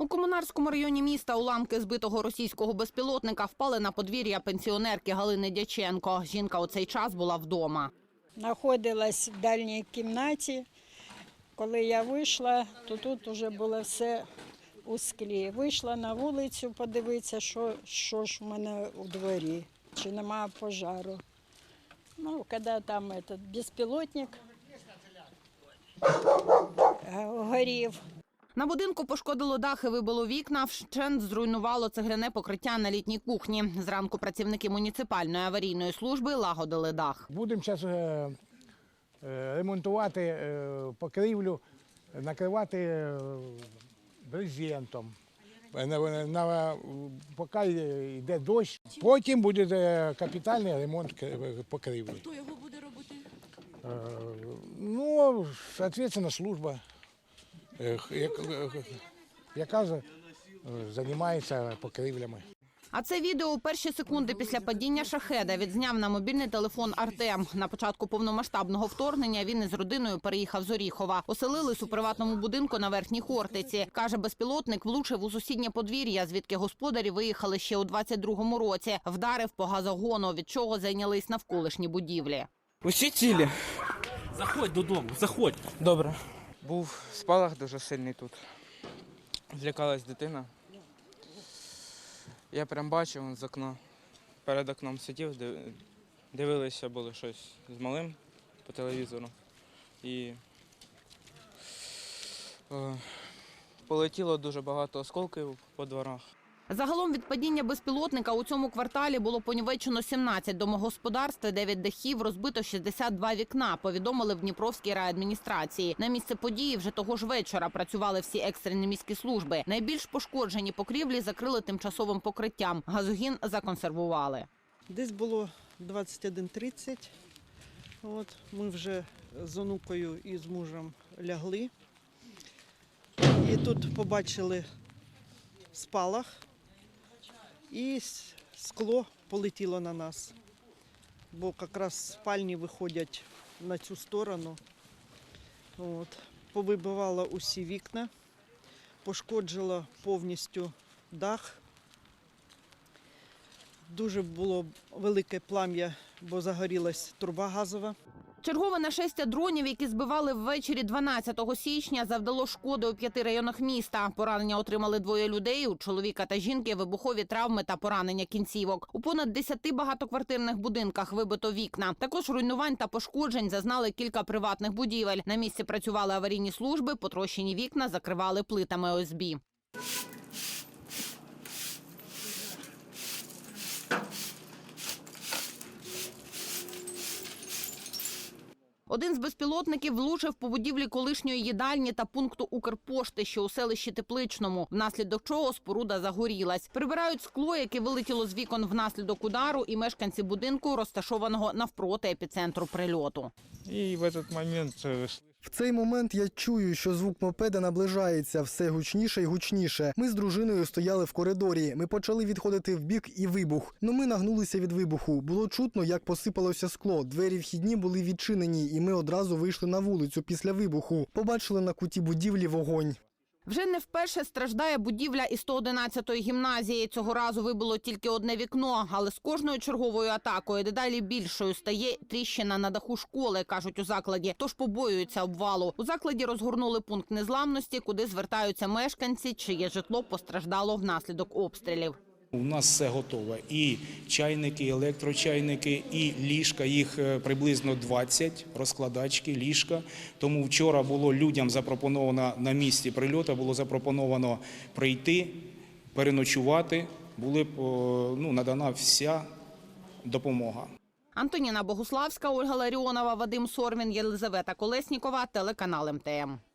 У комунарському районі міста уламки збитого російського безпілотника впали на подвір'я пенсіонерки Галини Дяченко. Жінка у цей час була вдома. знаходилась в дальній кімнаті. Коли я вийшла, то тут вже було все у склі. Вийшла на вулицю подивитися, що, що ж в мене у дворі, чи немає пожару. Ну, коли там этот безпілотник е, горів, На будинку пошкодило дах і вибило вікна. Вщент зруйнувало цегляне покриття на літній кухні. Зранку працівники муніципальної аварійної служби лагодили дах. Будемо зараз ремонтувати е, покрівлю, накривати е, брезентом. На, на, на- поки йде дощ, потім буде е, капітальний ремонт покрівлі. Хто його буде робити? Е, Ну, соответственно, служба, е, е, яка за- займається покрівлями. А це відео у перші секунди після падіння шахеда відзняв на мобільний телефон Артем. На початку повномасштабного вторгнення він із родиною переїхав з Оріхова. Оселились у приватному будинку на верхній Хортиці. Каже, безпілотник влучив у сусіднє подвір'я, звідки господарі виїхали ще у 22-му році. Вдарив по газогону, від чого зайнялись навколишні будівлі. Усі цілі. Заходь додому, заходь. Добре. Був спалах дуже сильний тут. Злякалась дитина. Я прям бачив він з окна. Перед окном сидів, дивилися було щось з малим по телевізору. І е, полетіло дуже багато осколків по дворах. Загалом від падіння безпілотника у цьому кварталі було понівечено 17 домогосподарств, та 9 дахів, розбито 62 вікна. Повідомили в Дніпровській райадміністрації. На місце події вже того ж вечора працювали всі екстрені міські служби. Найбільш пошкоджені покрівлі закрили тимчасовим покриттям. Газогін законсервували. Десь було 21.30. От, ми вже з онукою і з мужем лягли. І тут побачили спалах, і скло полетіло на нас. Бо якраз спальні виходять на цю сторону. От. Повибивало усі вікна, пошкоджило повністю дах. Дуже було велике плам'я, бо загорілась труба газова. Чергове нашестя дронів, які збивали ввечері 12 січня, завдало шкоди у п'яти районах міста. Поранення отримали двоє людей. У чоловіка та жінки вибухові травми та поранення кінцівок. У понад 10 багатоквартирних будинках вибито вікна. Також руйнувань та пошкоджень зазнали кілька приватних будівель. На місці працювали аварійні служби, потрощені вікна закривали плитами ОСБ. Один з безпілотників влучив по будівлі колишньої їдальні та пункту Укрпошти, що у селищі Тепличному, внаслідок чого споруда загорілась. Прибирають скло, яке вилетіло з вікон внаслідок удару, і мешканці будинку, розташованого навпроти епіцентру прильоту. І в цей момент е, В цей момент я чую, що звук мопеда наближається все гучніше і гучніше. Ми з дружиною стояли в коридорі. Ми почали відходити в бік і вибух. Ну ми нагнулися від вибуху. Було чутно, як посипалося скло. Двері вхідні були відчинені, і ми одразу вийшли на вулицю після вибуху. Побачили на куті будівлі вогонь. Вже не вперше страждає будівля і 111-ї гімназії. Цього разу вибило тільки одне вікно, але з кожною черговою атакою дедалі більшою стає тріщина на даху школи, кажуть у закладі. Тож побоюються обвалу. У закладі розгорнули пункт незламності, куди звертаються мешканці, чиє житло постраждало внаслідок обстрілів. У нас все готове. І чайники, і електрочайники, і ліжка. Їх е, приблизно 20, розкладачки, ліжка. Тому вчора було людям запропоновано на місці прильоту, було запропоновано прийти, переночувати. Були ну, надана вся допомога. Антоніна Богуславська, Ольга Ларіонова, Вадим Сорвін, Єлизавета Колеснікова, телеканал МТМ.